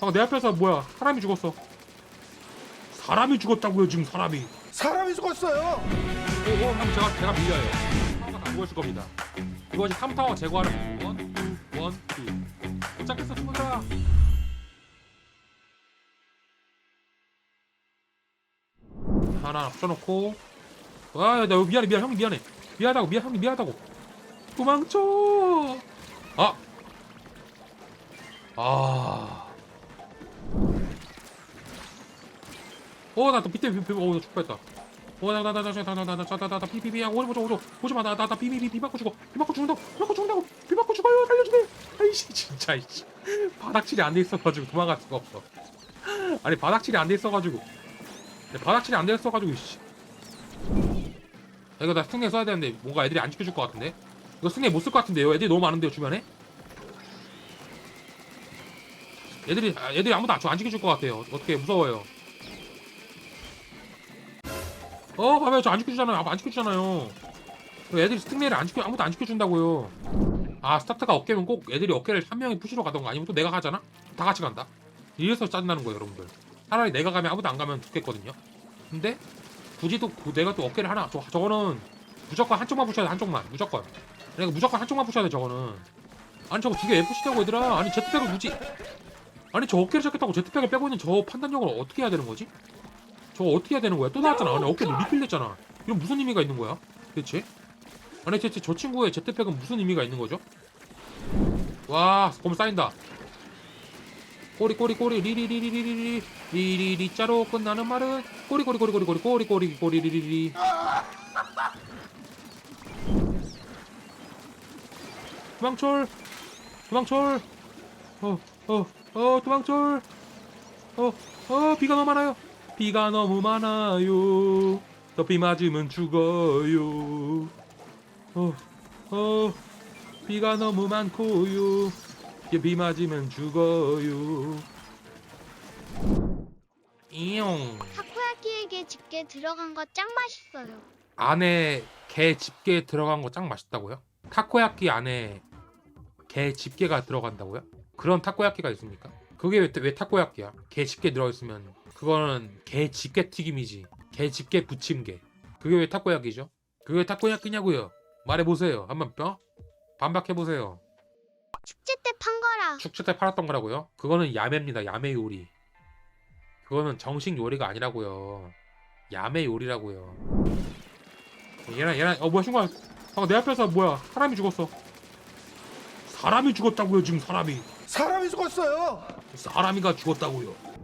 방금 내 앞에서 뭐야? 사람이 죽었어. 사람이 죽었다고요 지금 사람이. 사람이 죽었어요. 오, 오, 그럼 제가 제가 밀려요. 타워가 다 죽었을 겁니다. 이거 이제 3타워 제거하는 원, 투, 원, 투. 도착했어 친구들아. 하나 붙여놓고. 아나 미안해 미안해 형님 미안해. 미안하다고 미안 형님 미안하다고. 도망쳐! 아! 아. 어, 나또 밑에, 비, 비, 어, 나 죽겠다. 어, 나, 나, 나, 나, 나, 나, 나, 나, 나, 나, 나, 나, 비, 맞고 죽어. 비 맞고 죽는다고, 비 맞고 죽는다고, 비 맞고 죽어요, 살려주세요. 아이씨, 진짜, 이씨. 바닥칠이 안 돼 있어가지고 도망갈 수가 없어. 아니, 바닥칠이 안 돼 있어가지고. 네, 바닥칠이 안 돼 있어가지고, 이씨. 야, 이거 나 승리 써야 되는데, 뭔가 애들이 안 지켜줄 것 같은데? 이거 승리 못 쓸 것 같은데요? 애들이 너무 많은데요, 주변에? 애들이, 아, 애들이 아무도 안, 안 지켜줄 것 같아요. 어떻게, 무서워요. 어, 봐봐요. 저 안 지켜주잖아요. 아, 안 지켜주잖아요. 애들이 스팅레이를 안 지켜, 아무도 안 지켜준다고요. 아, 스타트가 어깨면 꼭 애들이 어깨를 한 명이 푸시러 가던가 아니면 또 내가 가잖아? 다 같이 간다. 이래서 짜증나는 거예요, 여러분들. 차라리 내가 가면 아무도 안 가면 죽겠거든요. 근데 굳이 또 그- 내가 또 어깨를 하나, 저, 저거는 무조건 한쪽만 푸셔야 돼, 한쪽만. 무조건. 내가 무조건 한쪽만 푸셔야 돼, 저거는. 아니, 저거 두개 왜 푸시냐고, 얘들아. 아니, 제트팩을 굳이. 아니, 저 어깨를 잡겠다고 제트팩을 빼고 있는 저 판단력을 어떻게 해야 되는 거지? 저거 어떻게 해야 되는 거야? 또 나왔잖아. 아니 어깨 리필 냈잖아. 이건 무슨 의미가 있는 거야? 대체? 아니 대체 저 친구의 제트팩은 무슨 의미가 있는 거죠? 와, 검 쌓인다. 꼬리 꼬리 꼬리 리리리리리리 리 리리리 자로 끝나는 말은 꼬리 꼬리 꼬리 꼬리 꼬리 꼬리 꼬리 꼬리 리리리 도망철 도망철 어어어 도망철 어어 비가 너무 많아요 비가 너무 많아요 더비 맞으면 죽어요 어, 어, 비가 너무 많고요 이비 맞으면 죽어요 이용 타코야키에게 집게 들어간 거 짱 맛있어요. 안에 게 집게 들어간 거 짱 맛있다고요? 타코야끼 안에 게 집게가 들어간다고요? 그런 타코야끼가 있습니까? 그게 왜, 왜 타코야끼야? 게 집게 들어있으면 그거는 게 집게 튀김이지. 게 집게 부침개. 그게 왜 타코야끼죠? 그게 왜 타코야끼냐고요? 말해보세요. 한번 뼈? 반박해보세요. 축제 때 판 거라. 축제 때 팔았던 거라고요? 그거는 야매입니다. 야매 요리. 그거는 정식 요리가 아니라고요. 야매 요리라고요. 얘랑 얘랑 어 뭐야 순간. 방금 내 앞에서 뭐야? 사람이 죽었어. 사람이 죽었다고요 지금 사람이. 사람이 죽었어요. 사람이가 죽었다고요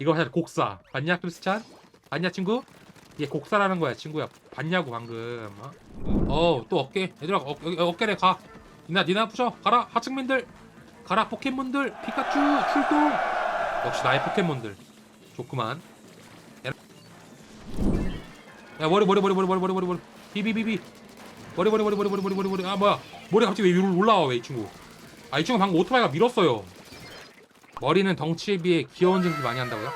이거 사실 곡사 봤냐 크리스찬 봤냐 친구 얘 곡사라는 거야 친구야 봤냐고 방금 어또 어깨 얘들아 어, 여기 어깨래 가 니나 니나 부셔 가라 하층민들 가라 포켓몬들 피카츄 출동 역시 나의 포켓몬들 좋구만 야, 야 머리 머리 머리 머리 머리 머리 머리 머리 비비비비 머리 머리 머리 머리 머리 머리 머리 아 뭐야 머리 갑자기 왜 위로 올라와 왜 이 친구 아 이 친구 방금 오토바이가 밀었어요 머리는 덩치에 비해 귀여운 짓을 많이 한다고요?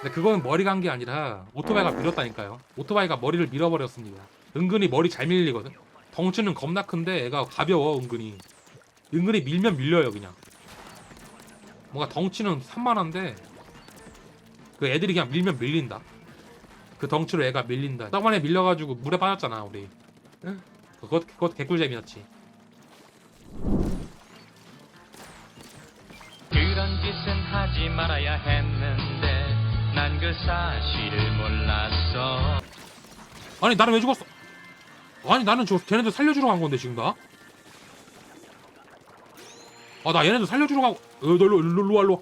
근데 그건 머리가 한 게 아니라 오토바이가 밀었다니까요. 오토바이가 머리를 밀어버렸습니다. 은근히 머리 잘 밀리거든. 덩치는 겁나 큰데 애가 가벼워 은근히. 은근히 밀면 밀려요 그냥. 뭔가 덩치는 산만한데 그 애들이 그냥 밀면 밀린다. 그 덩치로 애가 밀린다. 저번에 밀려가지고 물에 빠졌잖아 우리. 응? 그것 그것 개꿀잼이었지 그런 짓은 하지 말아야 했는데 난 그 사실을 몰랐어. 아니 나는 왜 죽었어? 아니 나는 저 걔네들 살려주러 간 건데 지금 나 아 나 얘네들 살려주러 가고. 어, 너 일로 일로 일로 와 일로 와.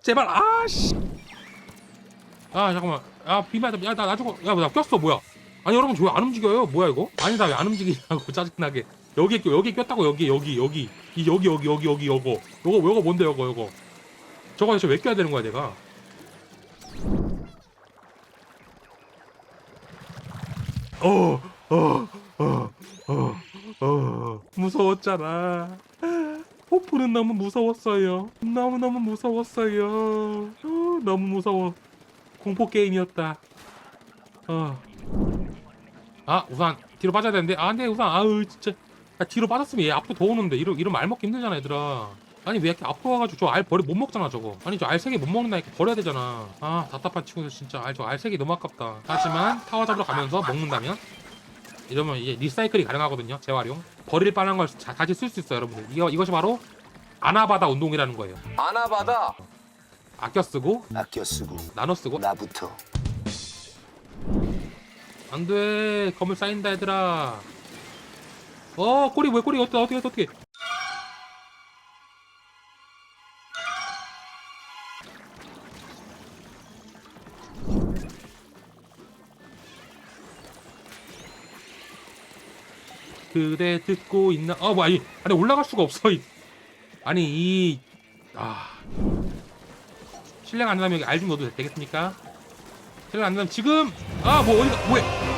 제발 아씨. 아 잠깐만. 아 비마야 야나 나 죽어. 야나 꼈어 뭐야? 아니 여러분 저 왜 안 움직여요? 뭐야 이거? 아니 나 왜 안 움직이냐고 짜증나게. 여기 껴 여기 꼈다고 여기 여기 여기. 이 여기 여기 여기 여기 요거. 요거 요거 뭔데 요거 요거 저거 대체 왜 껴야 되는 거야 내가 어, 어, 어, 어, 어, 무서웠잖아. 호프는 너무 무서웠어요. 너무너무 무서웠어요. 어, 너무 무서워. 공포 게임이었다. 어. 아, 우산. 뒤로 빠져야 되는데. 아, 네, 우산. 아우, 진짜. 아, 뒤로 빠졌으면 얘 앞으로 더 오는데. 이러, 이러면 알먹기 힘들잖아, 얘들아. 아니 왜 이렇게 앞으로 와가지고 저 알 버리 못 먹잖아 저거. 아니 저 알 세 개 못 먹는다니까 버려야 되잖아. 아 답답한 친구들 진짜. 알 저 알 세 개 너무 아깝다. 하지만 타워 잡으러 가면서 먹는다면? 이러면 이제 리사이클이 가능하거든요 재활용. 버릴 뻔한 걸 자- 다시 쓸 수 있어요 여러분들. 이거, 이것이 바로 아나바다 운동이라는 거예요. 아나바다? 아껴 쓰고 아껴 쓰고 나눠 쓰고. 나부터. 안돼. 건물 쌓인다 얘들아. 어 꼬리 왜 꼬리? 어떻게 어떻게 어떻게 그대 듣고 있나 어뭐 아니 아니 올라갈 수가 없어 이. 아니 이 아 실례가 안 된다면 여기 알좀 넣어도 되겠습니까? 실례가 안 된다면 지금 아 뭐 어디가 뭐야